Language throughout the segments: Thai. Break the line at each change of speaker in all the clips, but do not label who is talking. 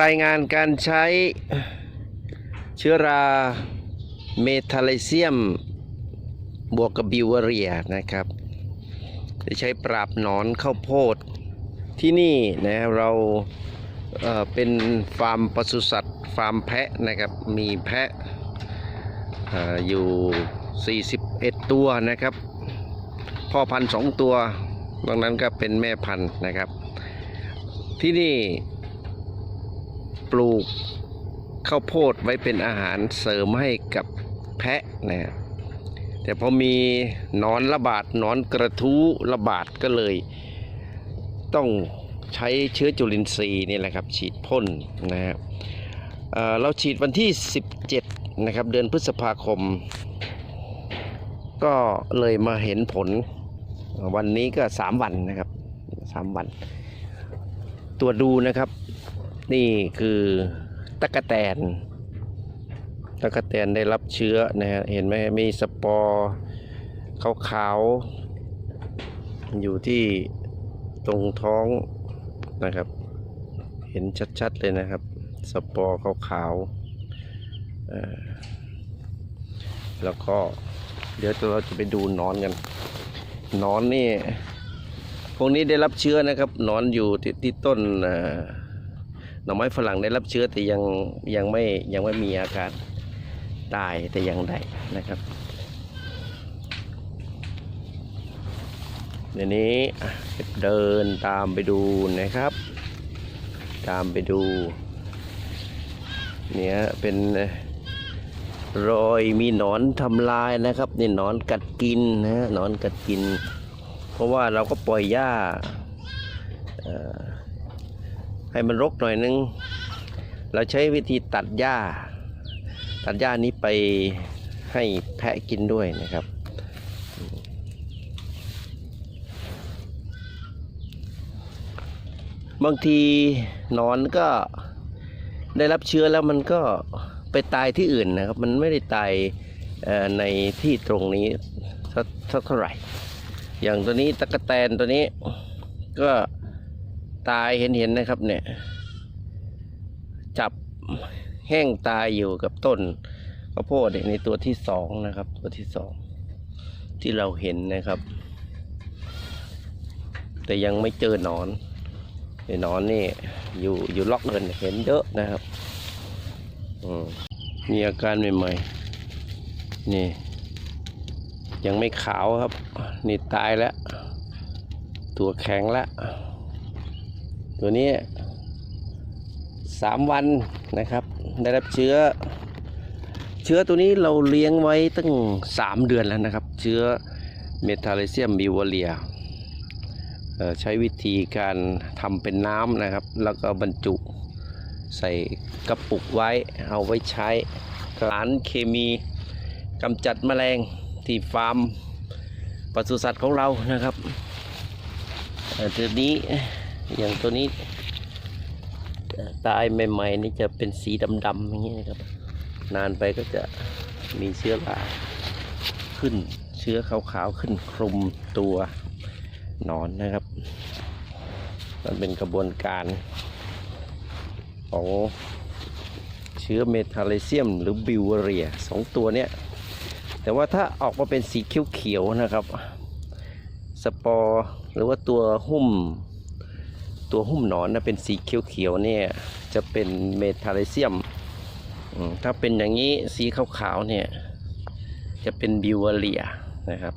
รายงานการใช้เชื้อราเมทาลเซียม บวกกับบิวเวเรียนะครับจะใช้ปราบหนอนข้าวโพดที่นี่นะเราเเป็นฟาร์มปศุสัตว์ฟาร์มแพะนะครับ มีแพะอ่อยู่ 41 ตัวนะครับ พ่อพันธุ์สองตัวนอกนั้นก็เป็นแม่พันธุ์นะครับ ที่นี่ ปลูกข้าวโพดไว้เป็นอาหารเสริมให้กับแพะนะฮะแต่พอมีนอนระบาดนอนกระทู้ระบาดก็เลย ต้องใช้เชื้อจุลินทรีย์นี่แหละครับ ฉีดพ่นนะฮะเเราฉีดวันที่ 17 นะครับ เดือนพฤษภาคม ก็เลยมาเห็นผลวันนี้ก็ 3 วันนะครับ 3 วัน ตัวดูนะครับ นี่คือตะกะแตนตะกะแตนได้รับเชื้อนะฮะเห็นไหมมีสปอร์ขาวๆอยู่ที่ตรงท้องนะครับ เห็นชัดๆเลยนะครับ สปอร์ขาวๆแล้วก็เดี๋ยวเราจะไปดูนอนกันนอนนี่พวกนี้ได้รับเชื้อนะครับนอนอยู่ที่ที่ต้นอ่อห น่อไม้ฝรั่งได้รับเชื้อแต่ยังยังไม่ยังไม่มีอาการตายแต่ยังใดนะครับเดี๋ยวนี้เดินตามไปดูนะครับ ตามไปดูเนี่ยเป็นรอยมีหนอนทำลายนะครับนี่หนอนกัดกินนะหนอนกัดกิน เพราะว่าเราก็ปล่อยหญ้า ให้มันรกหน่อยนึง เราใช้วิธีตัดหญ้า ตัดหญ้านี้ไปให้แพะกินด้วยนะครับบางทีนอนก็ได้รับเชื้อแล้วมันก็ไปตายที่อื่นนะครับ มันไม่ได้ตายในที่ตรงนี้สักเท่าไหร่ อย่างตัวนี้ตะกะแตนตัวนี้ก็ ตายเห็นเห็นนะครับ เนี่ย จับแห้งตายอยู่กับต้นข้าวโพดในตัวที่สองนะครับ ตัวที่สองที่เราเห็นนะครับ แต่ยังไม่เจอหนอนไอ้หนอนนี่อยู่อยู่ล็อกเงินเห็นเยอะนะครับมีอาการใหม่ๆ นี่ ยังไม่ขาวครับ นี่ตายแล้ว ตัวแข็งแล้ว ตัวนี้สามวันนะครับ ได้รับเชื้อ เชื้อตัวนี้เราเลี้ยงไว้ตั้งสามเดือนแล้วนะครับ เชื้อเมทาเลเซียมบิวเรียใช้วิธีการทำเป็นน้ำนะครับ แล้วก็บรรจุใส่กระปุกไว้เอาไว้ใช้สารเคมีกำจัดแมลงที่ฟาร์มปศุสัตว์ของเรานะครับตัวนี้ อย่างตัวนี้เอ่อตายใหม่ๆนี่จะเป็นสีดำๆอย่างนี้นะครับ นานไปก็จะมีเชื้อราขึ้น เชื้อขาวๆขึ้นคลุมตัวหนอนนะครับ มันเป็นกระบวนการของเชื้อเมทาเลเซียมหรือบิวเรียสองตัวเนี้ยแต่ว่าถ้าออกมาเป็นสีเขียวๆนะครับ สปอร์หรือว่าตัวหุ้ม ตัวหุ้มหนอนนะเป็นสีเขียวๆเนี่ยจะเป็นเมทาลเซียม ถ้าเป็นอย่างนี้สีขาวๆเนี่ยจะเป็นบิวเรียนะครับ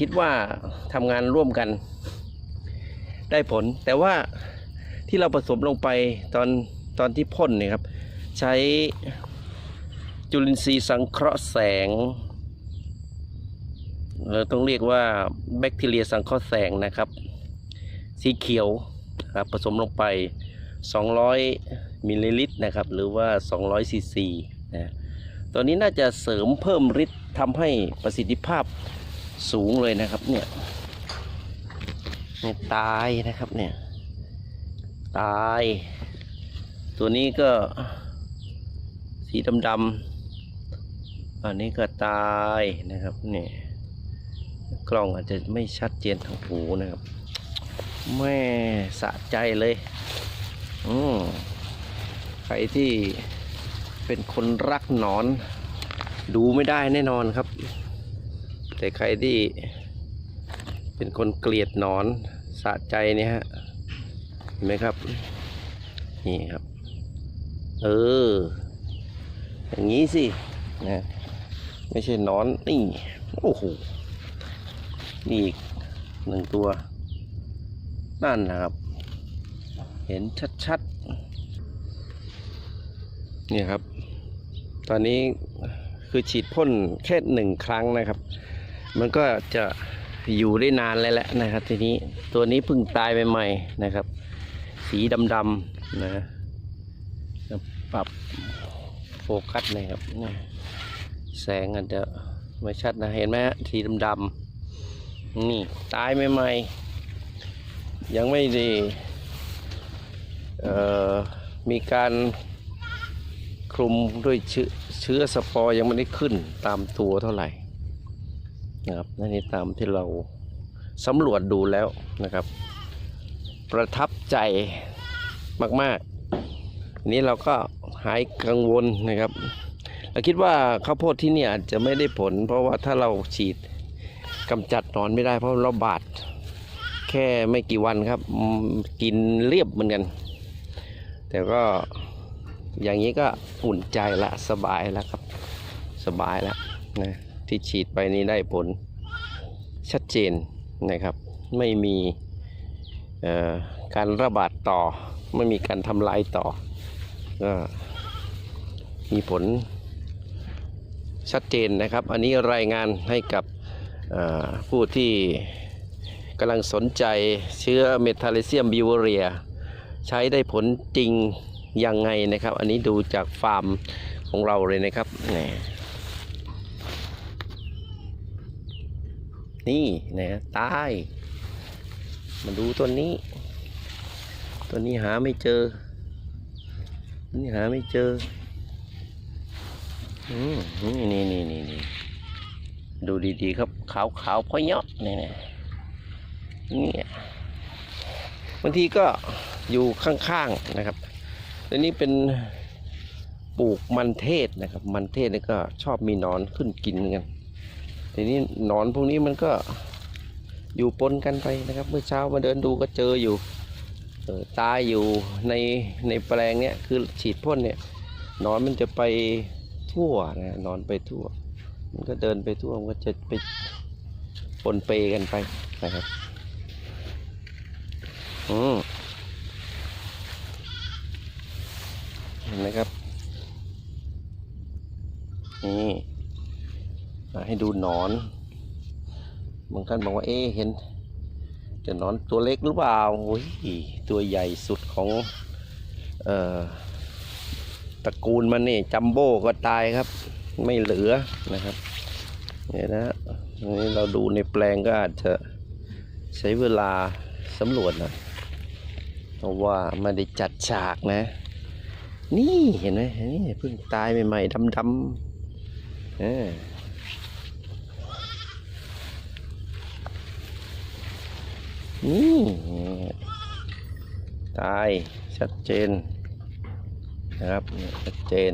คิดว่าทำงานร่วมกันได้ผล แต่ว่าที่เราผสมลงไปตอนตอนที่พ่นเนี่ยครับ ใช้จุลินทรีย์สังเคราะห์แสงเราต้องเรียกว่าแบคทีเรียสังเคราะห์แสงนะครับ สีเขียวครับผสมลงไป 200มิลลิลิตรนะครับหรือว่า200ซีซีนะตัวนี้น่าจะเสริมเพิ่มฤทธิ์ทำให้ประสิทธิภาพสูงเลยนะครับเนี่ยเนี่ยตายนะครับเนี่ยตาย ตัวนี้ก็สีดำๆอันนี้ก็ตายนะครับเนี่ยกล้องอาจจะไม่ชัดเจนทางหูนะครับ แม่สะใจเลยอืมใครที่เป็นคนรักหนอน ดูไม่ได้แน่นอนครับ แต่ใครที่เป็นคนเกลียดหนอนสะใจเนี่ยฮะเห็นไหมครับ นี่ครับ เออ อย่างนี้สินะไม่ใช่นอนนี่ โอ้โหนี่อีกหนึ่งตัว นั่นนะครับ เห็นชัดๆเนี่ยครับ ตอนนี้คือฉีดพ่นแค่หนึ่งครั้งนะครับ มันก็จะอยู่ได้นานเลยแหละนะครับ ทีนี้ตัวนี้เพิ่งตายใหม่ๆนะครับ สีดำๆนะปรับโฟกัสนะครับแสงอาจจะไม่ชัดนะเห็นไหมฮะสีดำๆนี่ตายใหม่ๆ ยังไม่ได้มีการคลุมด้วยเชื้อเชื้อสปอร์ยังไม่ได้ขึ้นตามตัวเท่าไหร่นะครับนี่ตามที่เราสำรวจดูแล้วนะครับ ประทับใจมากๆ นี้เราก็หายกังวลนะครับ เราคิดว่าข้าวโพดที่นี่อาจจะไม่ได้ผล เพราะว่าถ้าเราฉีดกำจัดนอนไม่ได้เพราะเราบาด แค่ไม่กี่วันครับ กินเรียบเหมือนกัน แต่ก็อย่างนี้ก็อุ่นใจละสบายแล้วครับ สบายแล้วนะที่ฉีดไปนี้ได้ผลชัดเจนนะครับ ไม่มีการระบาดต่อ ไม่มีการทำลายต่อก็มีผลชัดเจนนะครับ อันนี้รายงานให้กับผู้ที่ กำลังสนใจเชื้อเมทาเลเซียมบิวเรีย ใช้ได้ผลจริงยังไงนะครับ อันนี้ดูจากฟาร์มของเราเลยนะครับ นี่นี่นะตายมาดูตัวนี้ ตัวนี้หาไม่เจอ นี่หาไม่เจอนี่นี่นี่นี่ดูดีๆครับ ขาวขาวๆเพราะเยาะนี่นะ นี่ยบางทีก็อยู่ข้างๆนะครับตัวนี้เป็นปลูกมันเทศนะครับ มันเทศนี่ก็ชอบมีนอนขึ้นกินเหมือนกันทีนี้นอนพวกนี้มันก็อยู่ปนกันไปนะครับ เมื่อเช้ามาเดินดูก็เจออยู่เออตายอยู่ในในแปลงเนี้ยคือฉีดพ่นเนี่ยนอนมันจะไปทั่วนะนอนไปทั่ว มันก็เดินไปทั่วมันก็จะไปปนเปกันไปนะครับ อืมเห็นไหมครับ นี่มาให้ดูหนอน บางท่านบอกว่า เอ๊เห็น จะหนอนตัวเล็กหรือเปล่าโอ้ยตัวใหญ่สุดของ เอ่อ ตระกูลมันนี่จัมโบ้ก็ตายครับ ไม่เหลือนะครับเนี่ยนะนนี้เราดูในแปลงก็อาจจะใช้เวลาสำรวจหนะ เพราะว่าไม่ได้จัดฉากนะ นี่เห็นไหมนี่เพิ่งตายใหม่ๆดำๆเออนี่ตายชัดเจนนะครับชัดเจน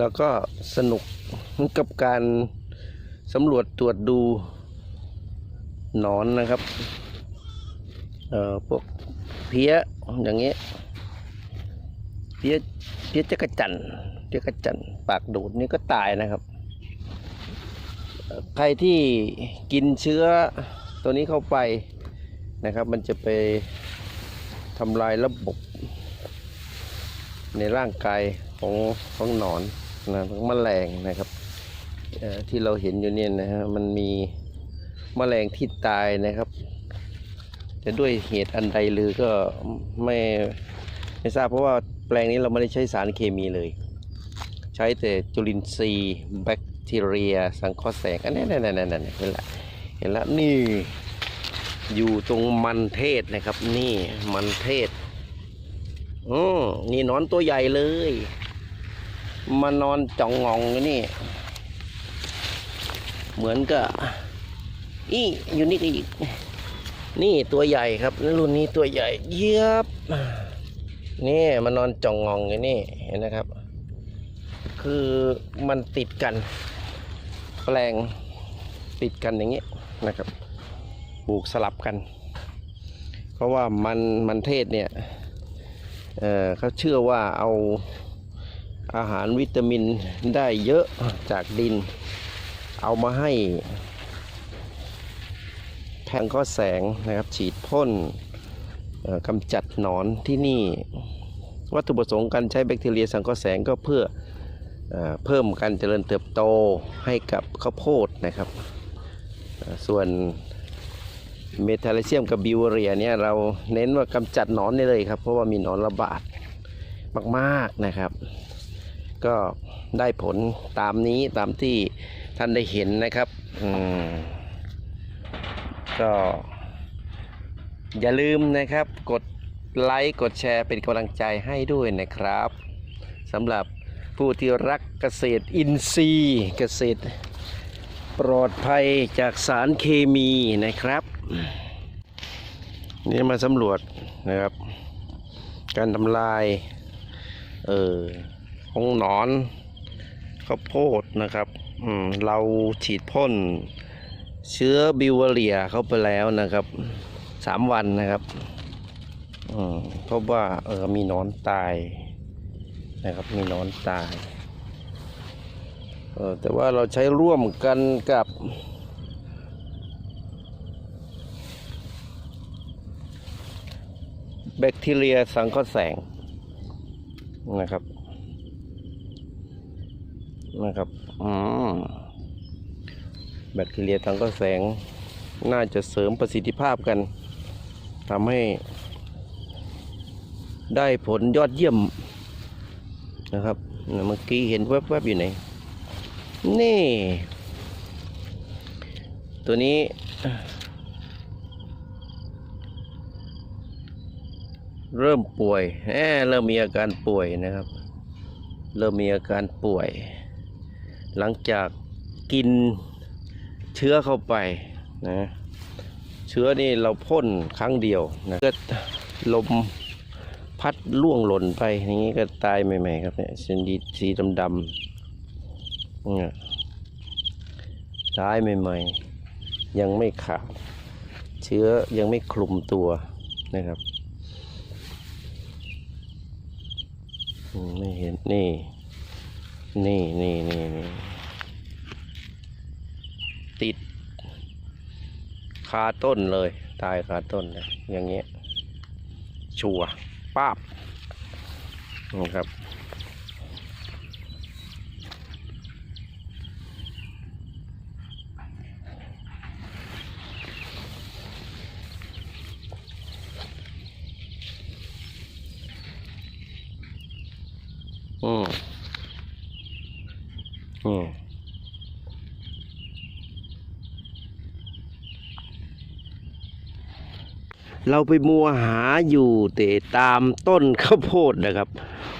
แล้วก็สนุกกับการสำรวจตรวจดูหนอนนะครับเอ่อพวกเพี้ยอย่างเงี้ยเพี้ยเพี้ยจักรจันทร์จักระจันปากดูดนี่ก็ตายนะครับ ใครที่กินเชื้อตัวนี้เข้าไปนะครับ มันจะไปทำลายระบบในร่างกายของของหนอน นะของแมลงนะครับที่เราเห็นอยู่เนี่ยนะฮะมันมีแมลงที่ตายนะครับ จะด้วยเหตุอันใดหรือก็ไม่ไม่ทราบเพราะว่าแปลงนี้เราไม่ได้ใช้สารเคมีเลย ใช้แต่จุลินทรีย์แบคทีเรีย สังเคราะห์แสงอันนี้นั่นนั่นนั่นเห็นละเห็นละนี่อยู่ตรงมันเทศนะครับ นี่มันเทศอืมนี่นอนตัวใหญ่เลย มานอนจ่องงองอยู่นี่ เหมือนกับอีอยู่นี่ก็อีก นี่ตัวใหญ่ครับรุ่นนี้ตัวใหญ่ เยียบนี่มานอนจ่องงองอยู่นี่เห็นนะครับ คือมันติดกัน แปลงติดกันอย่างนี้นะครับปลูกสลับกัน เพราะว่ามันมันเทศเนี่ยเเขาเชื่อว่าเอา อาหารวิตามินได้เยอะจากดิน เอามาให้แทงข้อแสงนะครับฉีดพ่นกำจัดหนอนที่นี่ วัตถุประสงค์การใช้แบคทีเรียสังเคราะห์แสงก็เพื่อเอเพิ่มการเจริญเติบโตให้กับข้าวโพดนะครับ ส่วนเมทาลเซียมกับบิวเรียเนี่ยเราเน้นว่ากำจัดหนอนได้เลยครับ เพราะว่ามีหนอนระบาดมาก ๆ นะครับ ก็ได้ผลตามนี้ตามที่ท่านได้เห็นนะครับอืมก็อย่าลืมนะครับ กดไลค์กดแชร์เป็นกำลังใจให้ด้วยนะครับสำหรับผู้ที่รักเกษตรอินทรีย์ เกษตรปลอดภัยจากสารเคมีนะครับนี่มาสำรวจนะครับ การทำลาย เออ ของหนอนข้าวโพดนะครับอืมเราฉีดพ่นเชื้อบิวเรียเข้าไปแล้วนะครับสามวันนะครับอืมพบว่าเออมีหนอนตายนะครับมีหนอนตายเออแต่ว่าเราใช้ร่วมกันกับแบคทีเรียสังเคราะห์แสงนะครับ นะครับอืมแบคทีเรียสังเคระแสง น่าจะเสริมประสิทธิภาพกันทำให้ ได้ผลยอดเยี่ยมนะครับเมื่อกี้เห็นแวบๆอยู่ไหน นี่ ตัวนี้ เริ่มป่วยแหมเริ่มมีอาการป่วยนะครับ เริ่มมีอาการป่วย หลังจากกินเชื้อเข้าไปนะเชื้อนี่เราพ่นครั้งเดียวนะก็ลมพัดล่วงหล่นไปอย่างนี้ก็ตายใหม่ๆครับเนี่ยสีดีสีดำๆเนี่ยตายใหม่ๆ ยังไม่ขาดเชื้อยังไม่คลุมตัวนะครับไม่เห็นนี่ นี่นี่นี่นี่ติดคาต้นเลย ตายคาต้นเลยอย่างเงี้ยชัวป้าบนะครับ อืมอืม เราไปมัวหาอยู่แต่ตามต้นข้าวโพดนะครับ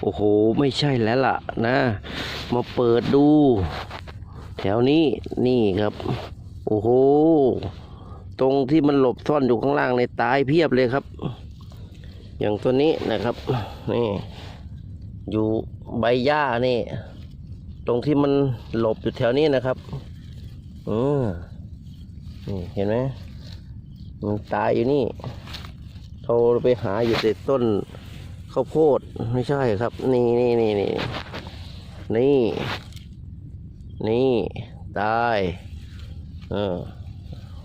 โอ้โห ไม่ใช่แล้วล่ะนะ มาเปิดดู แถวนี้นี่ครับ โอ้โห ตรงที่มันหลบซ่อนอยู่ข้างล่างในตายเพียบเลยครับ อย่างตัวนี้นะครับนี่อยู่ใบหญ้านี่ ตรงที่มันหลบอยู่แถวนี้นะครับอืมนี่เห็นไหมมันตายอยู่นี่ โทรไปหาอยู่แต่ต้นข้าวโพดไม่ใช่ครับ นี่นี่นี่นี่นี่ นี่ตายเออ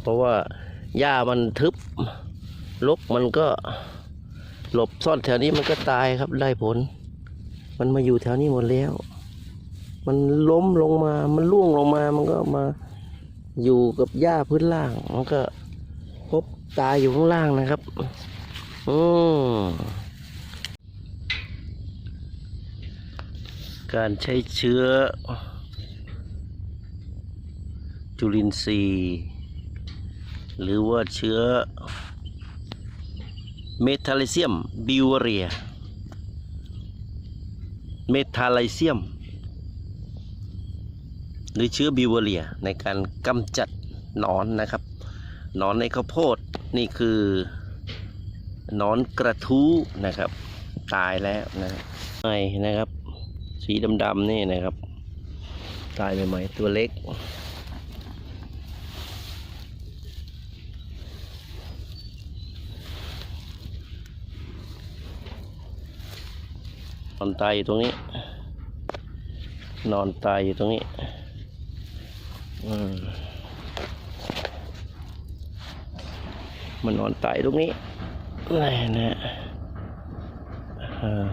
เพราะว่าหญ้ามันทึบลกมันก็หลบซ่อนแถวนี้มันก็ตายครับได้ผล มันมาอยู่แถวนี้หมดแล้ว มันล้มลงมา มันล่วงลงมา มันก็มาอยู่กับหญ้าพื้นล่าง มันก็พบตายอยู่ข้างล่างนะครับ อืมการใช้เชื้อ จุลินทรีย์ หรือว่าเชื้อ เมทาลเซียมบิวเรีย เมทาลเซียม หรือเชื้อบิวเรีย ในการกำจัดหนอนนะครับ หนอนในข้าวโพดนี่คือ นอนกระทู้นะครับ ตายแล้วนะใหม่นะครับ สีดำๆนี่นะครับ ตายใหม่ๆตัวเล็กนอนตายอยู่ตรงนี้ นอนตายอยู่ตรงนี้ อืมมันนอนตายตรงนี้ นี่นะเออ